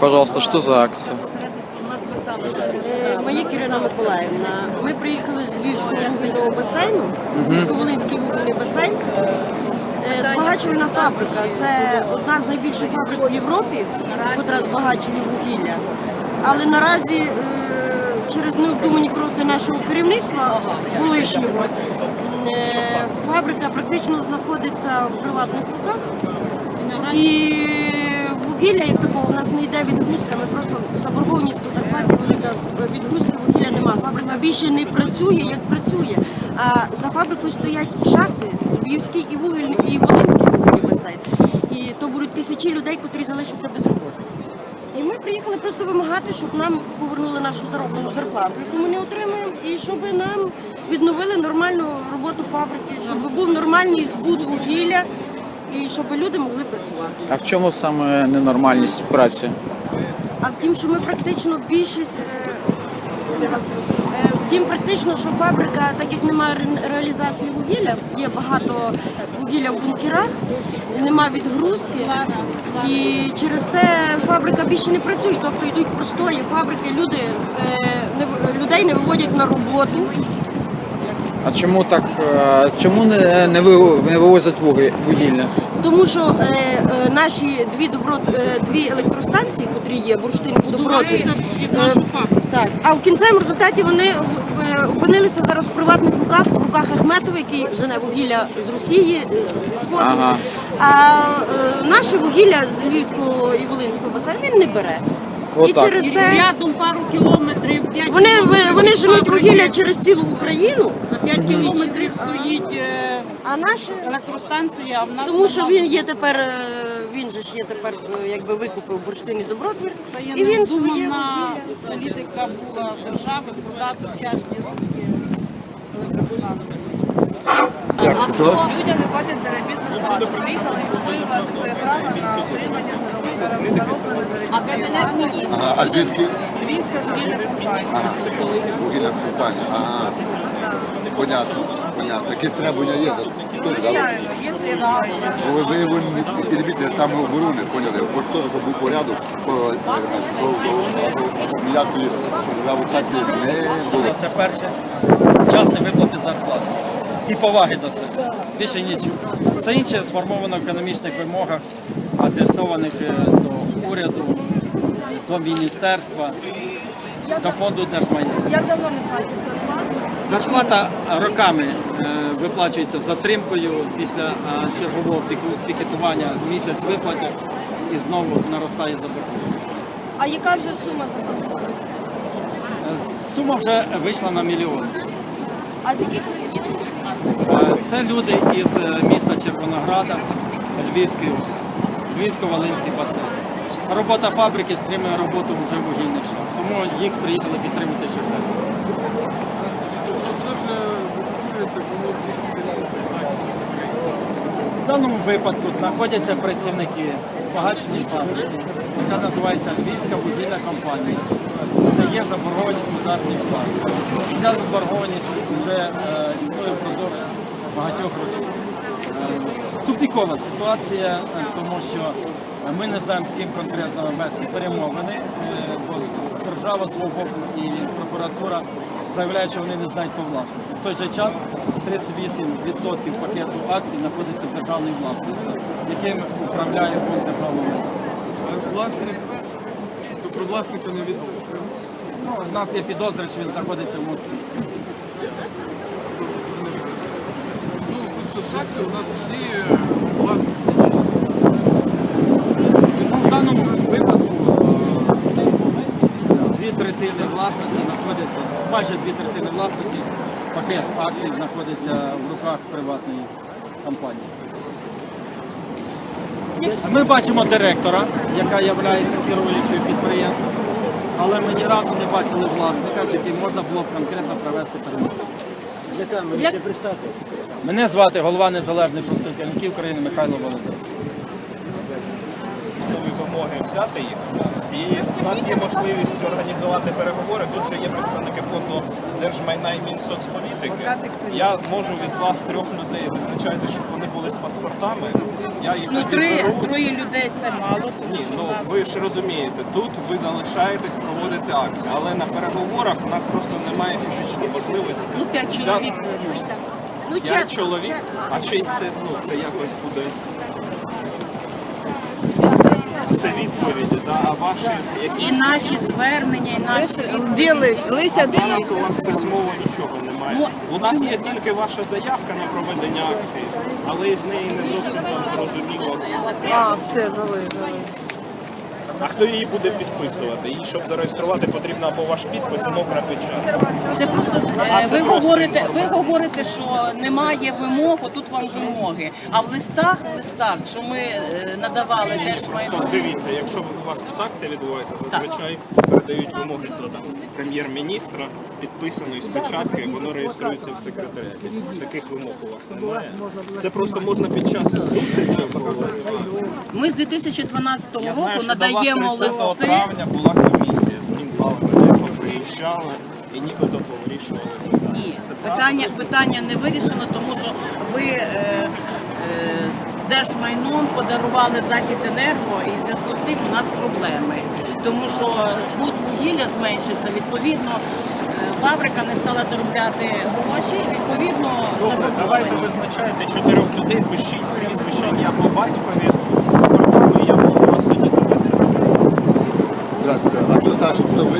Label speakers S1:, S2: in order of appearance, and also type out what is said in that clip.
S1: пожалуйста, что за акция?
S2: Е, Моє Ірина Миколаївна. Ми приїхали з Львівського вугільного басейну, Львівсько-Волинський вугільний басейн. Е, Збагачувальна фабрика це одна з найбільших фабрик в Європі, яка збагачує вугілля. Але наразі е, через необдумані кроки нашого керівництва колишнього фабрика практично знаходиться в приватних руках. І вугілля, як такого, у нас не йде відгрузка, ми просто заборгованість по зарплаті відгрузки вугілля нема. Фабрика більше не працює, як працює. А за фабрикою стоять шахти, Львівський і вугільний, і Волинський вугільний басейн. І то будуть тисячі людей, котрі залишаться без роботи. І ми приїхали просто вимагати, щоб нам повернули нашу зароблену зарплату, яку ми не отримуємо, і щоб нам відновили нормальну роботу фабрики, щоб був нормальний збут вугілля і щоб люди могли працювати.
S1: А в чому саме ненормальність праці?
S2: А втім, що ми практично більшість. е, е, Втім, практично, що фабрика, так як немає ре- реалізації вугілля, є багато вугілля в бункерах, нема відгрузки, і через те фабрика більше не працює. Тобто йдуть простої фабрики, люди е, не в- людей не виводять на роботу.
S1: А чому так? е, Чому не, не, ви- не вивозять вуги- вугілля?
S2: Тому що е, е, наші дві доброт, е, дві електростанції, котрі є, бурштин і доброти, е, так, а в кінцевому результаті вони е, опинилися зараз в приватних руках, в руках Ахметова, який жене вугілля з Росії, е, зі Сходу.
S1: Ага.
S2: А е, наше вугілля з Львівського і Волинського басейну він не бере. І
S1: Отак.
S2: через те
S3: рядом пару кілометрів, 5
S2: вони, ви- вони женуть вугілля через цілу Україну,
S3: На 5 кілометрів стоїть е,
S2: а наші
S3: електростанція, а в нас
S2: Тому що він є тепер, е, він же ж є тепер, е, якби викупив бурштин і добротвір,
S3: Це є
S2: і він своє вугілля.
S3: політика була держави продати частні руски електростанції.
S4: Людям не платять заробітну плату. Приїхали відстоювати своє право на отримання заробітної
S3: А кабінет міністрів
S5: а звідки?
S4: Львівська вугільна компанія.
S5: Ага, вугільна компанія. Ага. Понятно, понятно. Якісь требування є.
S4: Звичайно, є требування.
S5: Бо ви виявили і дивіться самооборони, поняли? Хоч теж, щоб був порядок, по ніякої провокації не було.
S6: Це перше вчасне виплати зарплати і поваги до себе. Більше нічого. Все інше сформовано в економічних вимогах, адресованих е, до уряду, до міністерства, до фонду держмайна.
S4: Як давно не платять зарплату?
S6: Зарплата роками е, виплачується затримкою після е, чергового пікетування місяць виплатять і знову наростає заборгованість.
S4: А яка вже сума заборгованості?
S6: Сума вже вийшла на мільйон.
S4: А з яких регіонів?
S6: Це люди із е, міста Червонограда Львівської області, Львівсько-Волинський басейн. Робота фабрики стримує роботу вже вугільних шахт, тому їх приїхали підтримати Червоно. В даному випадку знаходяться працівники збагачені фабрики, яка називається Львівська вугільна компанія, є заборгованість заробітні плати. І Ця заборгованість вже е, існує впродовж багатьох років. Е, Тупікова ситуація, е, тому що ми не знаємо, з ким конкретно вести перемовини, е, бо держава свого боку і прокуратура заявляють, що вони не знають по власнику. В той же час 38% пакету акцій знаходиться в державній власності, яким управляє фонд державного.
S7: Власник, про власника не відомо.
S6: Ну, у нас є підозри, що він знаходиться в Москві.
S7: Ну, просто факти у нас всі е, власники.
S6: Ну, в даному випадку е, дві третини власності знаходяться, майже дві третини власності, пакет акцій знаходиться в руках приватної компанії. Ми бачимо директора, яка є керуючою підприємством, але ми ні разу не бачили власника, з яким можна було б конкретно провести перемовини. Мене звати голова Незалежної профспілки України Михайло Володимирович.
S8: готові вимоги взяти їх. І у нас є можливість організувати переговори. Тут ще є представники фонду держмайна і Мінсоцполітики. Я можу від вас трьох людей визначати, щоб вони були з паспортами. Я їх
S3: Ну,
S8: тоді
S3: три,
S8: беру.
S3: троє людей це мало, тому
S8: Ні,
S3: що
S8: ну
S3: у нас...
S8: ви ж розумієте, тут ви залишаєтесь проводити акцію, але на переговорах у нас просто немає фізичної можливості.
S3: Ну, п'ять
S8: взяти-
S3: чоловік так.
S2: Ну,
S8: П'ять
S2: четверо,
S8: чоловік, а ще й це, ну, це якось буде. Це відповіді, да, а ваші які
S3: І наші звернення, і наші...
S4: Ділись, лися
S8: зараз у вас письмово нічого немає.
S3: Ну,
S8: У нас є тільки ваша заявка на проведення акції, але з неї не зовсім там зрозуміло.
S4: А, все, дали, дали.
S8: А хто її буде підписувати? Її, щоб зареєструвати, потрібно або ваш підпис, або печать.
S3: Це просто
S8: А,
S3: е,
S8: це
S3: ви
S8: просто
S3: говорите, ви
S8: інформація.
S3: говорите, що немає вимог, отут вам вимоги. А в листах, в листах, що ми е, надавали теж майно.
S8: Тобто, дивіться, якщо у вас тут акція відбувається, зазвичай передають вимоги прем'єр-міністра, підписаної з печаткою, воно реєструється в секретаріаті. Таких вимог у вас немає. Це просто можна під час зустрічі.
S3: Ми з 2012
S8: Я
S3: року
S8: знаю, що до вас
S3: надаємо
S8: 30
S3: листи.
S8: травня була комісія з Мінпалива, яка приїжджала і нібито повирішували питання.
S3: Ні,
S8: Це
S3: питання, питання не вирішено, тому що ви е, е, держмайном подарували захід енерго і в зв'язку з тим у нас проблеми. Тому що збут вугілля зменшився, відповідно, е, фабрика не стала заробляти гроші, відповідно,
S8: Добре, давайте
S3: заборгованість.
S8: визначайте чотирьох людей, пишіть прізвища, ім'я по батькові з паспортами,